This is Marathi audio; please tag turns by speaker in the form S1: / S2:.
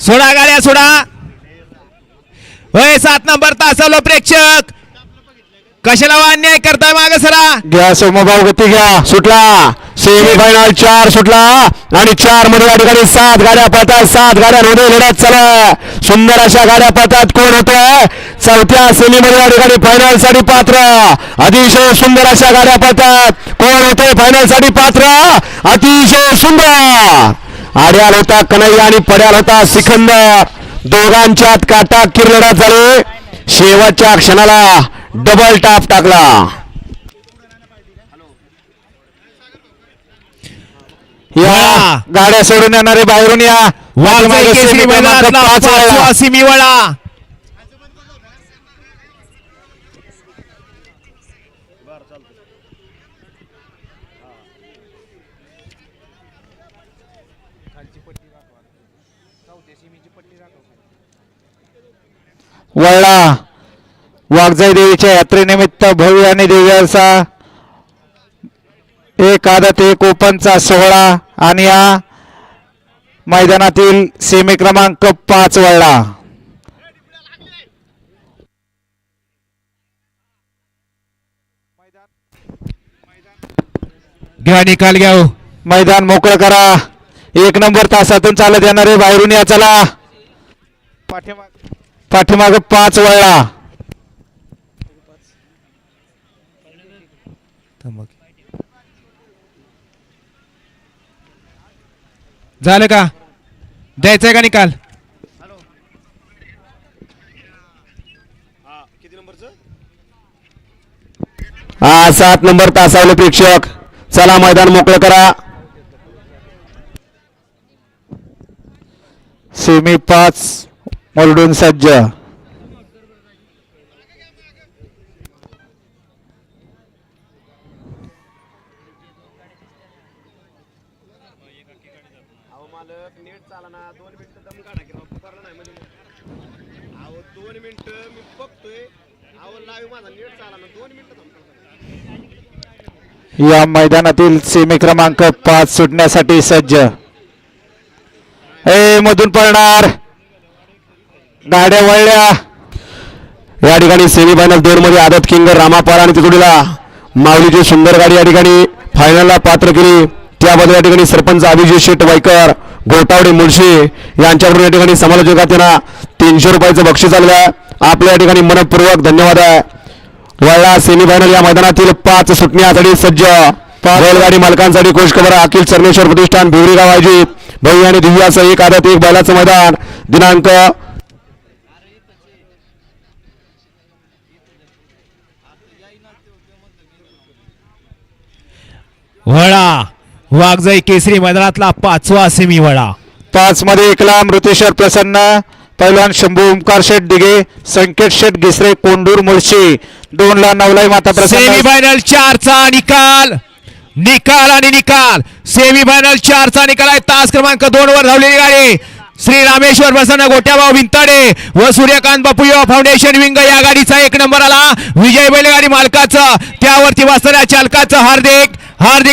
S1: सोडा गाड्या सोडा. होय सात नंबर तासवलं प्रेक्षक. कशाला वा अन्याय करताय माग सरा?
S2: घ्या सोमभाऊ गती घ्या. सुटला. सेमी फायनल चार सुटला. आणि चारमध्ये या ठिकाणी सात गाड्या पळतात. सात गाड्यांमध्ये लढत चला सुंदर अशा गाड्या पळतात. कोण होत चौथ्या सेमी मध्ये या ठिकाणी फायनलसाठी पात्र. अतिशय सुंदर अशा गाड्या पळतात. कोण होते फायनलसाठी पात्र? अतिशय सुंदर. आड्याल होता कन्हैया आणि पड्याल होता सिकंदर दोघांच्यात काटा लढत झाली. शेवटच्या क्षणाला डबल टाप टाकला. या. गाड्या सोडून येणारे बाहेरून या. पाठीमागे
S1: केसरी मैदानातला. पाचवा सिमी वळा
S2: वळला वाघजाई देवीच्या यात्रेनिमित्त भव्य आणि दिव्य असा एक आदत एक ओपनचा सोहळा आणि या मैदानातील सेमी क्रमांक पाच वळला
S1: घ्या निकाल घ्या हो.
S2: मैदान मोकळं करा. एक नंबर तासातून चालत येणार आहे बाहेरून या चला. पाठीमाग पाच वळला
S1: झालं का? द्यायचंय का निकाल?
S2: हा सात नंबर तासावले प्रेक्षक. चला मैदान मोकळं करा.
S3: ना. दोन मिनिटं थांबतो
S2: या मैदानातील सेमी क्रमांक पाच सुटण्यासाठी सज्ज. ए मधून पळणार. गाड्या वळल्या. या ठिकाणी सेमी फायनल दोन मध्ये आदत किंग रामापार आणि तिकडीला माऊलीची सुंदर गाडी या ठिकाणी फायनलला पात्र केली. त्याबद्दल या ठिकाणी सरपंच अभिजित शेट वायकर गोटावडे मुळशी यांच्याकडून या ठिकाणी समालोचकात त्यांना तीनशे रुपयाचं बक्षीस आलेलं आहे. आपल्या या ठिकाणी मनपूर्वक धन्यवाद आहे. वळला सेमीफायनल या मैदानातील पाच सुटण्यासाठी सज्ज. बैलगाडी मालकांसाठी खुशखबर अखिल चरणेश्वर प्रतिष्ठान भिवरी गाव आयोजित. भव्य आणि दिव्याचं एक आदत एक बैलाचं मैदान. दिनांक
S1: वळा. वाघजाई केसरी मैदानातला पाचवा सेमी वळा.
S2: पाच मध्ये एकला मृतेश्वर प्रसन्न. पैलवान शंभू ओमकार शेठ दिघे संकेत शेठ गिसरे कोंडूर मुळशी. दोन ला नवलाई माता
S1: सेमी
S2: प्रसन्न
S1: फायनल चारचा निकाल. निकाल आणि निकाल. सेमी फायनल चारचा निकाल आहे. तास क्रमांक दोन वर धावलेली गाडी. श्री रामेश्वर प्रसन्न गोट्याभाऊ विंताडे व सूर्यकांत बापू फाउंडेशन विंग या गाडीचा एक नंबर आला. विजय बैलगाडी मालकाचं त्यावरती वाचणाऱ्या चालकाचं हार्दिक हार्दिक